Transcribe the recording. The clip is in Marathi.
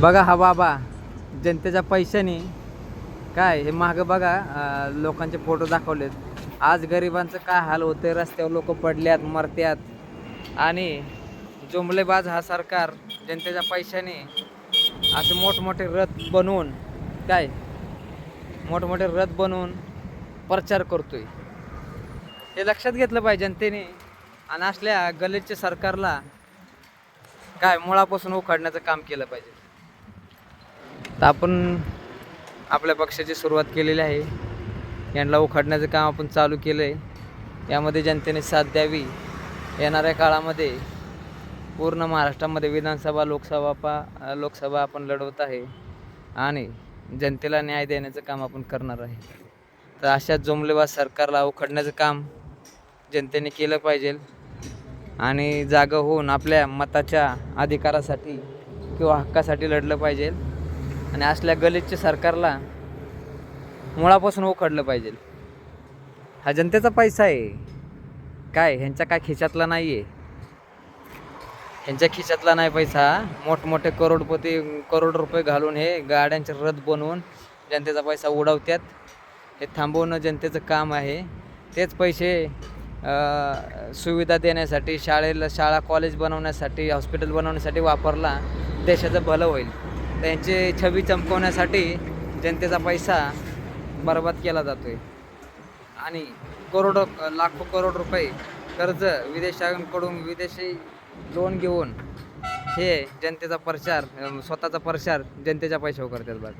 बघा हा बाबा जनतेच्या पैशाने काय हे मागं बघा लोकांचे फोटो दाखवलेत. आज गरिबांचं काय हाल होते रस्त्यावर लोक पडल्यात मरत्यात. आणि जुमलेबाज हा सरकार जनतेच्या पैशाने असे मोठमोठे रथ बनवून काय मोठमोठे रथ बनवून प्रचार करतोय. हे लक्षात घेतलं पाहिजे जनतेने. आणि असल्या गलितच्या सरकारला काय मुळापासून उखाडण्याचं काम केलं पाहिजे. तर आपण आपल्या पक्षाची सुरुवात केलेली आहे. यांना उखाडण्याचं काम आपण चालू केलं आहे यामध्ये जनतेने साथ द्यावी. येणाऱ्या काळामध्ये पूर्ण महाराष्ट्रामध्ये विधानसभा लोकसभा पा लोकसभा आपण लढवत आहे. आणि जनतेला न्याय देण्याचं काम आपण करणार आहे. तर अशा जुमलेबाज सरकारला उखडण्याचं काम जनतेने केलं पाहिजे. आणि जागं होऊन आपल्या मताच्या अधिकारासाठी किंवा हक्कासाठी लढलं पाहिजे. आणि असल्या गलितच्या सरकारला मुळापासून उखडलं पाहिजे. हा जनतेचा पैसा आहे. काय ह्यांच्या काय खिशातला नाही आहे ह्यांच्या खिशातला नाही पैसा. मोठमोठे करोडपती करोड रुपये घालून हे गाड्यांचे रथ बनवून जनतेचा पैसा उडवतात हे थांबवणं जनतेचं काम आहे. तेच पैसे सुविधा देण्यासाठी शाळेला शाळा कॉलेज बनवण्यासाठी हॉस्पिटल बनवण्यासाठी वापरला. देशाचं भलं होईल. त्यांचे छबी चमकवण्यासाठी जनतेचा पैसा बर्बाद केला जातो आहे आणि करोडो लाखो करोड रुपये कर्ज विदेशांकडून विदेशी लोन घेऊन हे जनतेचा प्रचार स्वतःचा प्रचार जनतेच्या पैशावर करतात बघा.